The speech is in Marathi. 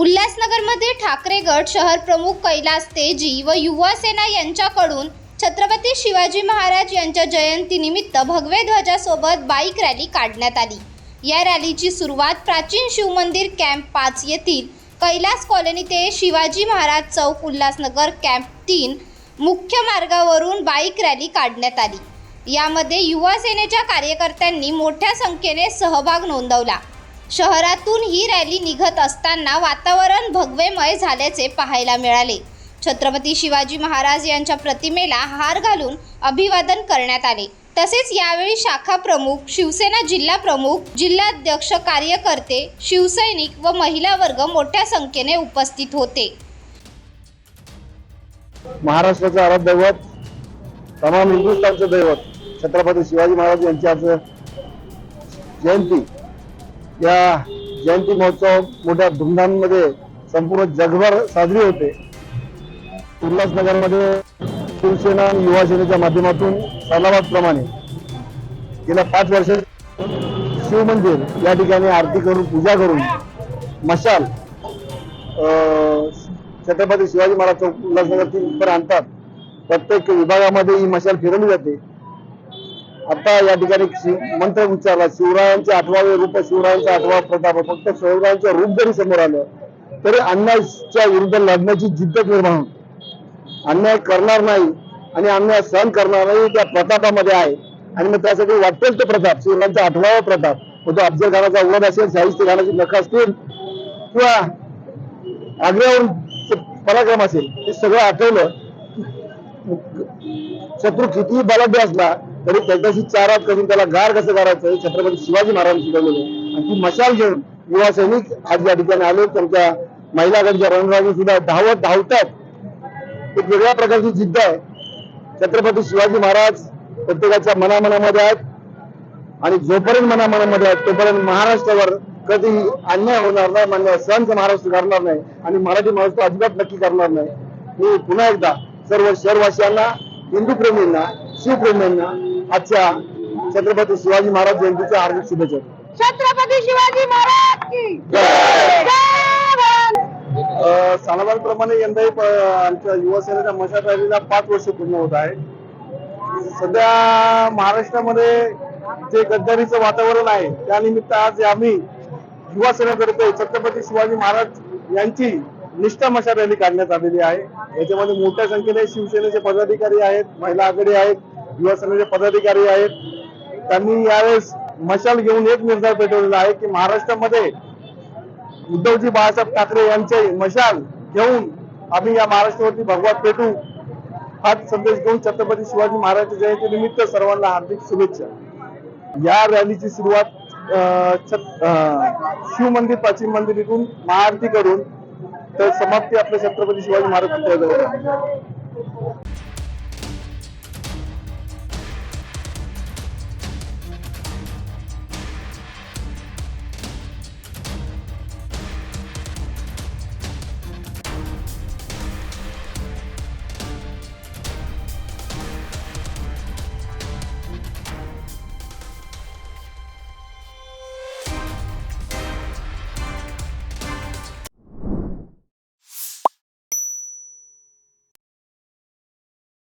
उल्हासनगरमध्ये ठाकरे गट शहर प्रमुख कैलास तेजी व युवा सेना यांच्याकडून छत्रपती शिवाजी महाराज यांच्या जयंतीनिमित्त भगवे ध्वजासोबत बाईक रॅली काढण्यात आली. या रॅलीची सुरुवात प्राचीन शिवमंदिर कॅम्प पाच येथील कैलास कॉलनी ते शिवाजी महाराज चौक उल्हासनगर कॅम्प तीन मुख्य मार्गावरून बाईक रॅली काढण्यात आली. यामध्ये युवा सेनेच्या कार्यकर्त्यांनी मोठ्या संख्येने सहभाग नोंदवला. शहरातून ही रॅली निघत असताना वातावरण भगवेमय झाल्याचे पाहायला मिळाले. छत्रपती शिवाजी महाराज यांच्या प्रतिमेला हार घालून अभिवादन करण्यात आले. तसेच यावेळी शाखा प्रमुख शिवसेना जिल्हा प्रमुख जिल्हाध्यक्ष कार्यकर्ते शिवसैनिक व महिला वर्ग मोठ्या संख्येने उपस्थित होते. महाराष्ट्राचं आराध्य दैवत तमाम हिंदुस्थानचं दैवत छत्रपती शिवाजी महाराज यांची आज जयंती. या जयंती महोत्सव मोठ्या धुमधाममध्ये संपूर्ण जगभर साजरी होते. उल्हासनगरमध्ये शिवसेना आणि युवा सेनेच्या माध्यमातून प्रमाणे गेल्या पाच वर्ष शिवमंदिर या ठिकाणी आरती करून पूजा करून मशाल अं, छत्रपती शिवाजी महाराज चौक उल्हासनगर तीन आणतात. प्रत्येक विभागामध्ये ही मशाल फिरवली जाते. आता या ठिकाणी मंत्र उच्चारला. शिवरायांचे आठवावे रूप शिवरायांचा आठवा प्रताप. फक्त शिवरायांचं रूप जरी समोर आलं तरी अन्यायाच्या विरुद्ध लढण्याची जिद्द निर्माण अन्याय करणार नाही आणि अन्याय सहन करणार नाही त्या प्रतापामध्ये आहे. आणि मग त्यासाठी वाटेल तो प्रताप. शिवरायांचा आठवावा प्रताप. मग तो अफजल खानाचा उघड असेल साहित्य खानाची नख असतील किंवा आग्र्यावरून पराक्रम असेल हे सगळं आठवलं. शत्रू कितीही बलाढ्य असला तरी त्याच्याशी चारात करून त्याला गार कसं करायचं हे छत्रपती शिवाजी महाराजांनी शिकवलेलं आहे. आणि ती मशाल घेऊन युवा सैनिक आज या ठिकाणी आले. त्यांच्या महिलागडच्या रणरागी सुद्धा धावत धावतात. एक वेगळ्या प्रकारची जिद्द आहे. छत्रपती शिवाजी महाराज प्रत्येकाच्या मनामनामध्ये आहेत. आणि जोपर्यंत मनामनामध्ये आहेत तोपर्यंत महाराष्ट्रावर कधी अन्याय होणार नाही अन्याय सहनचं महाराष्ट्र करणार नाही. आणि मराठी माणूस तो अजिबात नक्की करणार नाही. मी पुन्हा एकदा सर्व शहरवासियांना हिंदू प्रेमींना शिवप्रेमींना आजच्या छत्रपती शिवाजी महाराज जयंतीच्या हार्दिक शुभेच्छा छत्रपती शिवाजी महाराज की जय. जय भारत. सालाबादप्रमाणे यंदाही आमच्या युवा सेनेच्या मशाल रॅलीला पाच वर्ष पूर्ण होत आहे सध्या महाराष्ट्रामध्ये जे गद्दारीचं वातावरण आहे त्यानिमित्त आज आम्ही युवा सेनेतर्फे छत्रपती शिवाजी महाराज यांची निष्ठा मशाल रॅली काढण्यात आलेली आहे याच्यामध्ये मोठ्या संख्येने शिवसेनेचे पदाधिकारी आहेत महिला आघाडी आहेत युवा सेनेचे पदाधिकारी आहेत. त्यांनी यावेळेस मशाल घेऊन एक निर्धार पेटवलेला आहे की महाराष्ट्रामध्ये उद्धवजी बाळासाहेब ठाकरे यांचे मशाल घेऊन आम्ही या महाराष्ट्रावरती भगवा पेटू हाच संदेश घेऊन छत्रपती शिवाजी महाराज जयंती निमित्त सर्वांना हार्दिक शुभेच्छा. या रॅलीची सुरुवात अं, अं, शिव मंदिर प्राचीन मंदिर इथून महाआरती करून तर समाप्ती आपल्या छत्रपती शिवाजी महाराज पुतळ्याजवळ